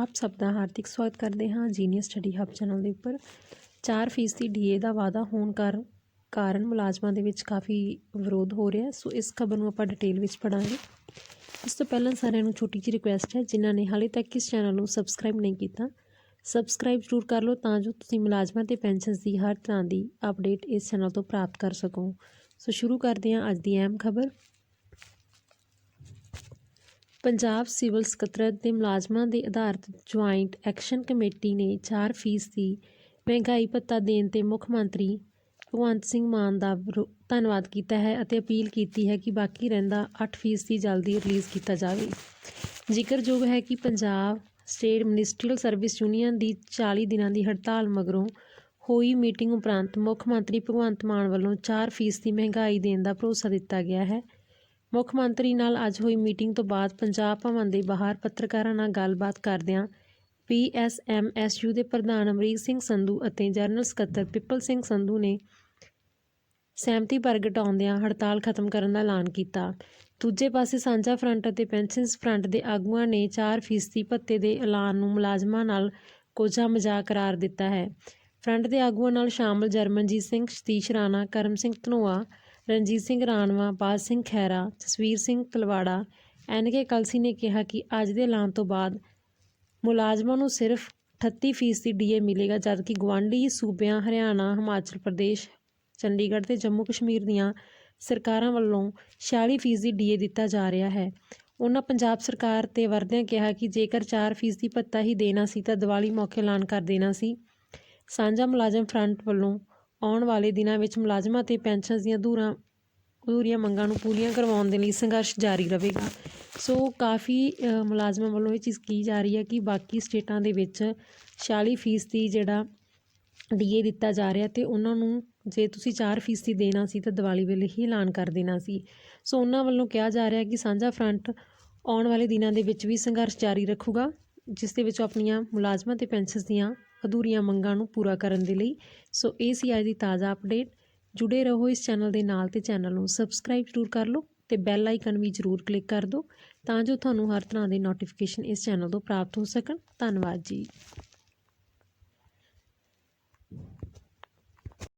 ਆਪ ਸਭ ਦਾ ਹਾਰਦਿਕ ਸਵਾਗਤ ਕਰਦੇ ਹਾਂ ਜੀਨੀਅਸ ਸਟੱਡੀ ਹੱਬ ਚੈਨਲ ਦੇ ਉੱਪਰ। 4% ਡੀਏ ਦਾ ਵਾਅਦਾ ਹੋਣ ਕਰ, ਕਾਰਨ ਮੁਲਾਜ਼ਮਾਂ ਦੇ ਵਿੱਚ ਕਾਫੀ ਵਿਰੋਧ ਹੋ ਰਿਹਾ ਸੋ ਇਸ ਖਬਰ ਨੂੰ ਆਪਾਂ ਡਿਟੇਲ ਵਿੱਚ ਪੜਾਂਗੇ ਇਸ ਤੋਂ ਪਹਿਲਾਂ ਸਾਰਿਆਂ ਨੂੰ ਛੋਟੀ ਜਿਹੀ ਰਿਕੁਐਸਟ ਹੈ, ਜਿਨ੍ਹਾਂ ਨੇ ਹਾਲੇ ਤੱਕ ਇਸ ਚੈਨਲ ਨੂੰ ਸਬਸਕ੍ਰਾਈਬ ਨਹੀਂ ਕੀਤਾ ਸਬਸਕ੍ਰਾਈਬ ਜ਼ਰੂਰ ਕਰ ਲਓ ਤਾਂ ਜੋ ਤੁਸੀਂ ਮੁਲਾਜ਼ਮਾਂ ਤੇ ਪੈਨਸ਼ਨਸ ਦੀ ਹਰ ਤਰ੍ਹਾਂ ਦੀ ਅਪਡੇਟ ਇਸ ਚੈਨਲ ਤੋਂ ਪ੍ਰਾਪਤ ਕਰ ਸਕੋ। ਸੋ ਸ਼ੁਰੂ ਕਰਦੇ ਹਾਂ ਅੱਜ ਦੀ ਅਹਿਮ ਖਬਰ। ਪੰਜਾਬ ਸਿਵਲ ਸਕੱਤਰੇਤ ਦੇ ਮੁਲਾਜ਼ਮਾਂ ਦੇ ਆਧਾਰਿਤ ਜੁਆਇੰਟ ਐਕਸ਼ਨ ਕਮੇਟੀ ਨੇ 4 ਫੀਸਦੀ ਮਹਿੰਗਾਈ ਭੱਤਾ ਦੇਣ ਤੇ ਮੁੱਖ ਮੰਤਰੀ ਭਗਵੰਤ ਸਿੰਘ ਮਾਨ ਦਾ ਵਿਰੋ- ਧੰਨਵਾਦ ਕੀਤਾ ਹੈ ਅਤੇ ਅਪੀਲ ਕੀਤੀ ਹੈ ਕਿ ਬਾਕੀ ਰਹਿੰਦਾ 8 ਫੀਸਦੀ ਜਲਦੀ ਰਿਲੀਜ਼ ਕੀਤਾ ਜਾਵੇ। ਜ਼ਿਕਰਯੋਗ ਹੈ ਕਿ Punjab state ministerial service union ਦੀ 40 ਦਿਨਾਂ ਦੀ ਹੜਤਾਲ ਮਗਰੋਂ ਹੋਈ ਮੀਟਿੰਗ ਉਪਰੰਤ ਮੁੱਖ ਮੰਤਰੀ ਭਗਵੰਤ ਮਾਨ ਵੱਲੋਂ 4 ਫੀਸਦੀ ਮਹਿੰਗਾਈ ਦੇਣ ਦਾ ਭਰੋਸਾ ਦਿੱਤਾ ਗਿਆ ਹੈ। ਮੁੱਖ ਮੰਤਰੀ ਨਾਲ ਅੱਜ ਹੋਈ ਮੀਟਿੰਗ ਤੋਂ ਬਾਅਦ ਪੰਜਾਬ ਭਵਨ ਦੇ ਬਾਹਰ ਪੱਤਰਕਾਰਾਂ ਨਾਲ ਗੱਲਬਾਤ ਕਰਦਿਆਂ ਪੀਐਸਐਮਐਸਯੂ ਦੇ ਪ੍ਰਧਾਨ ਅਮਰੀਕ ਸਿੰਘ ਸੰਧੂ ਅਤੇ ਜਨਰਲ ਸਕੱਤਰ ਪਿੱਪਲ ਸਿੰਘ ਸੰਧੂ ਨੇ ਸਹਿਮਤੀ ਪ੍ਰਗਟਾਉਂਦਿਆਂ ਹੜਤਾਲ ਖਤਮ ਕਰਨ ਦਾ ਐਲਾਨ ਕੀਤਾ। ਦੂਜੇ ਪਾਸੇ ਸਾਂਝਾ ਫਰੰਟ ਅਤੇ ਪੈਨਸ਼ਨਸ ਫਰੰਟ ਦੇ ਆਗੂਆਂ ਨੇ 4 ਫੀਸਦੀ ਭੱਤੇ ਦੇ ਐਲਾਨ ਨੂੰ ਮੁਲਾਜ਼ਮਾਂ ਨਾਲ ਕੋਝਾ ਮਜ਼ਾਕ ਕਰਾਰ ਦਿੱਤਾ ਹੈ। ਫਰੰਟ ਦੇ ਆਗੂਆਂ ਨਾਲ ਸ਼ਾਮਲ ਜਰਮਨਜੀਤ ਸਿੰਘ, ਸਤੀਸ਼ ਰਾਣਾ, ਕਰਮ ਸਿੰਘ ਧਨੋਆ ਰਣਜੀਤ ਸਿੰਘ ਰਾਣਵਾ ਬਾਜ ਸਿੰਘ ਖੈਰਾ ਜਸਵੀਰ ਸਿੰਘ ਤਲਵਾੜਾ ਐਨਕੇ ਕਲਸੀ ਨੇ ਕਿਹਾ ਕਿ ਅੱਜ ਦੇ ਐਲਾਨ ਤੋਂ ਬਾਅਦ ਮੁਲਾਜ਼ਮਾਂ ਨੂੰ ਸਿਰਫ 38 ਫੀਸਦੀ ਡੀਏ ਮਿਲੇਗਾ, ਜਦਕਿ ਗੁਆਂਢੀ ਸੂਬਿਆਂ ਹਰਿਆਣਾ, ਹਿਮਾਚਲ ਪ੍ਰਦੇਸ਼, ਚੰਡੀਗੜ੍ਹ ਤੇ ਜੰਮੂ ਕਸ਼ਮੀਰ ਦੀਆਂ ਸਰਕਾਰਾਂ ਵੱਲੋਂ 46 ਫੀਸਦੀ ਡੀਏ ਦਿੱਤਾ ਜਾ ਰਿਹਾ ਹੈ। ਉਹਨਾਂ ਪੰਜਾਬ ਸਰਕਾਰ ਤੇ ਵਰਦਿਆਂ ਕਿਹਾ ਕਿ ਜੇਕਰ 4 ਫੀਸਦੀ ਭੱਤਾ ਹੀ ਦੇਣਾ ਸੀ, ਤਾਂ ਦੀਵਾਲੀ ਮੌਕੇ ਐਲਾਨ ਕਰ ਦੇਣਾ ਸੀ। ਸਾਂਝਾ ਮੁਲਾਜ਼ਮ ਫਰੰਟ ਵੱਲੋਂ ਆਉਣ ਵਾਲੇ ਦਿਨਾਂ ਵਿੱਚ ਮੁਲਾਜ਼ਮਾਂ ਅਤੇ ਪੈਨਸ਼ਨਸ ਦੀਆਂ ਅਧੂਰਾ, ਅਧੂਰੀਆਂ ਮੰਗਾਂ ਨੂੰ ਪੂਰੀਆਂ ਕਰਵਾਉਣ ਦੇ ਲਈ ਸੰਘਰਸ਼ ਜਾਰੀ ਰਹੇਗਾ। ਸੋ ਕਾਫੀ ਮੁਲਾਜ਼ਮਾਂ ਵੱਲੋਂ ਇਹ ਚੀਜ਼ ਕੀ ਜਾ ਰਹੀ ਹੈ ਕਿ ਬਾਕੀ ਸਟੇਟਾਂ ਦੇ ਵਿੱਚ 46 ਫੀਸਦੀ ਜਿਹੜਾ ਡੀਏ ਦਿੱਤਾ ਜਾ ਰਿਹਾ ਤੇ ਉਹਨਾਂ ਨੂੰ ਜੇ ਤੁਸੀਂ 4 ਫੀਸਦੀ ਦੇਣਾ ਸੀ ਤਾਂ ਦੀਵਾਲੀ ਵੇਲੇ ਹੀ ਐਲਾਨ ਕਰ ਦੇਣਾ ਸੀ। ਸੋ ਉਹਨਾਂ ਵੱਲੋਂ ਕਿਹਾ ਜਾ ਰਿਹਾ ਕਿ ਸਾਂਝਾ ਫਰੰਟ ਆਉਣ ਵਾਲੇ ਦਿਨਾਂ ਦੇ ਵਿੱਚ ਵੀ ਸੰਘਰਸ਼ ਜਾਰੀ ਰੱਖੂਗਾ, ਜਿਸ ਦੇ ਵਿੱਚ ਆਪਣੀਆਂ ਮੁਲਾਜ਼ਮਾਂ ਤੇ ਪੈਨਸ਼ਨਸ ਦੀਆਂ ਅਧੂਰੀਆਂ ਮੰਗਾਂ ਨੂੰ ਪੂਰਾ ਕਰਨ ਦੇ ਲਈ। ਸੋ ਇਹ ਸੀ ਅੱਜ ਦੀ ਤਾਜ਼ਾ ਅਪਡੇਟ। ਜੁੜੇ ਰਹੋ ਇਸ ਚੈਨਲ ਦੇ ਨਾਲ ਤੇ ਚੈਨਲ ਨੂੰ ਸਬਸਕ੍ਰਾਈਬ ਜ਼ਰੂਰ ਕਰ ਲਓ ਤੇ ਬੈਲ ਆਈਕਨ ਵੀ ਜ਼ਰੂਰ ਕਲਿੱਕ ਕਰ ਦਿਓ ਤਾਂ ਜੋ ਤੁਹਾਨੂੰ ਹਰ ਤਰ੍ਹਾਂ ਦੇ ਨੋਟੀਫਿਕੇਸ਼ਨ ਇਸ ਚੈਨਲ ਤੋਂ ਪ੍ਰਾਪਤ ਹੋ ਸਕਣ। ਧੰਨਵਾਦ ਜੀ।